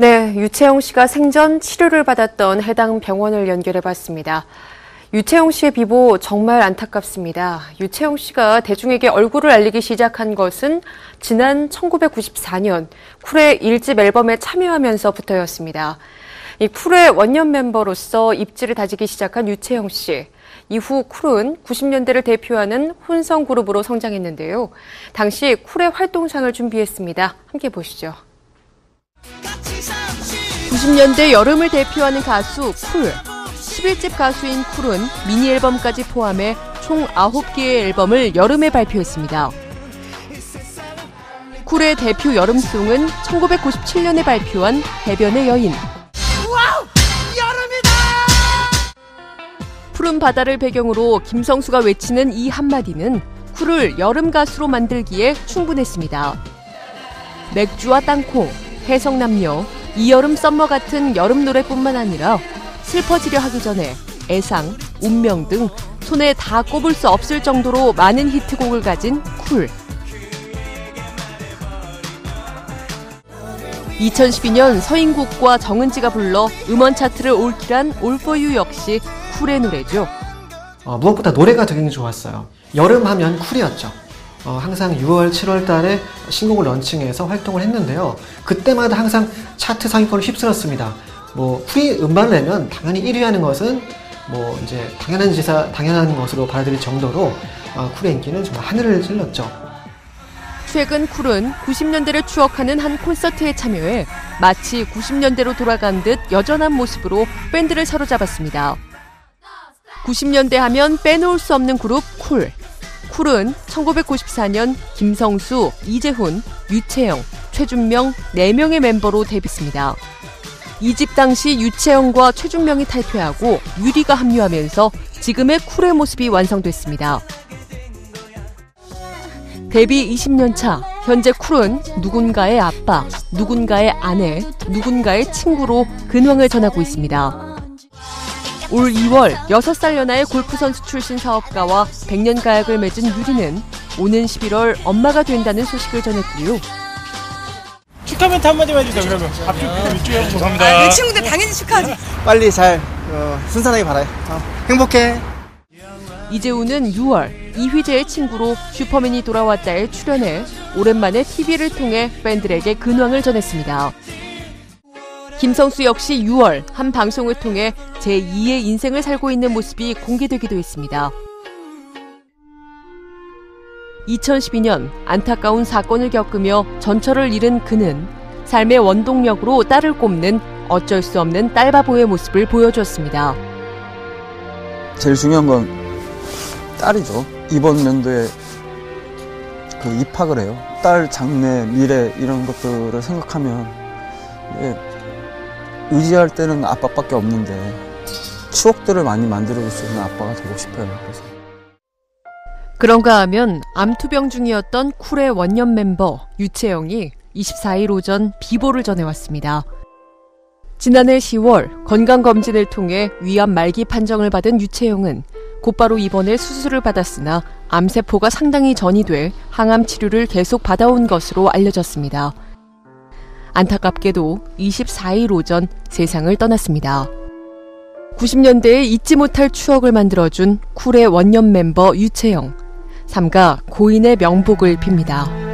네, 유채영 씨가 생전 치료를 받았던 해당 병원을 연결해 봤습니다. 유채영 씨의 비보 정말 안타깝습니다. 유채영 씨가 대중에게 얼굴을 알리기 시작한 것은 지난 1994년 쿨의 1집 앨범에 참여하면서부터였습니다. 이 쿨의 원년 멤버로서 입지를 다지기 시작한 유채영 씨. 이후 쿨은 90년대를 대표하는 혼성 그룹으로 성장했는데요. 당시 쿨의 활동상을 준비했습니다. 함께 보시죠. 90년대 여름을 대표하는 가수 쿨. 11집 가수인 쿨은 미니 앨범까지 포함해 총 9개의 앨범을 여름에 발표했습니다. 쿨의 대표 여름송은 1997년에 발표한 해변의 여인. 와우! 여름이다! 푸른 바다를 배경으로 김성수가 외치는 이 한마디는 쿨을 여름 가수로 만들기에 충분했습니다. 맥주와 땅콩, 해성남녀, 이여름 썸머 같은 여름 노래뿐만 아니라 슬퍼지려 하기 전에 애상, 운명 등 손에 다 꼽을 수 없을 정도로 많은 히트곡을 가진 쿨. 2012년 서인국과 정은지가 불러 음원 차트를 올킬한 올포유 역시 쿨의 노래죠. 어, 무엇보다 노래가 되게 좋았어요. 여름 하면 쿨이었죠. 어, 항상 6월, 7월 달에 신곡을 런칭해서 활동을 했는데요. 그때마다 항상 차트 상위권을 휩쓸었습니다. 뭐, 쿨이 음반을 내면 당연히 1위 하는 것은 뭐, 이제 당연한 지사, 당연한 것으로 받아들일 정도로 어, 쿨의 인기는 정말 하늘을 찔렀죠. 최근 쿨은 90년대를 추억하는 한 콘서트에 참여해 마치 90년대로 돌아간 듯 여전한 모습으로 팬들을 사로잡았습니다. 90년대 하면 빼놓을 수 없는 그룹 쿨. 쿨은 1994년 김성수, 이재훈, 유채영, 최준명 4명의 멤버로 데뷔했습니다. 이집 당시 유채영과 최준명이 탈퇴하고 유리가 합류하면서 지금의 쿨의 모습이 완성됐습니다. 데뷔 20년 차, 현재 쿨은 누군가의 아빠, 누군가의 아내, 누군가의 친구로 근황을 전하고 있습니다. 올 2월 6살 연하의 골프 선수 출신 사업가와 100년 가약을 맺은 유리는 오는 11월 엄마가 된다는 소식을 전했고요. 축하 멘트 한마디만 해주세요 그러면. 앞쪽 위쪽에 죄송합니다. 아, 내 친구들 당연히 축하하지. 빨리 잘 어, 순산하게 바라요. 어, 행복해. 이재우는 6월 이휘재의 친구로 슈퍼맨이 돌아왔다에 출연해 오랜만에 TV를 통해 팬들에게 근황을 전했습니다. 김성수 역시 6월 한 방송을 통해 제2의 인생을 살고 있는 모습이 공개되기도 했습니다. 2012년 안타까운 사건을 겪으며 전철을 잃은 그는 삶의 원동력으로 딸을 꼽는 어쩔 수 없는 딸바보의 모습을 보여주었습니다. 제일 중요한 건 딸이죠. 이번 연도에 그 입학을 해요. 딸 장래, 미래 이런 것들을 생각하면 의지할 때는 아빠밖에 없는데 추억들을 많이 만들어줄 수 있는 아빠가 되고 싶어요. 그래서. 그런가 하면 암투병 중이었던 쿨의 원년 멤버 유채영이 24일 오전 비보를 전해왔습니다. 지난해 10월 건강검진을 통해 위암 말기 판정을 받은 유채영은 곧바로 입원해 수술을 받았으나 암세포가 상당히 전이돼 항암 치료를 계속 받아온 것으로 알려졌습니다. 안타깝게도 24일 오전 세상을 떠났습니다. 90년대에 잊지 못할 추억을 만들어준 쿨의 원년 멤버 유채영. 삼가 고인의 명복을 빕니다.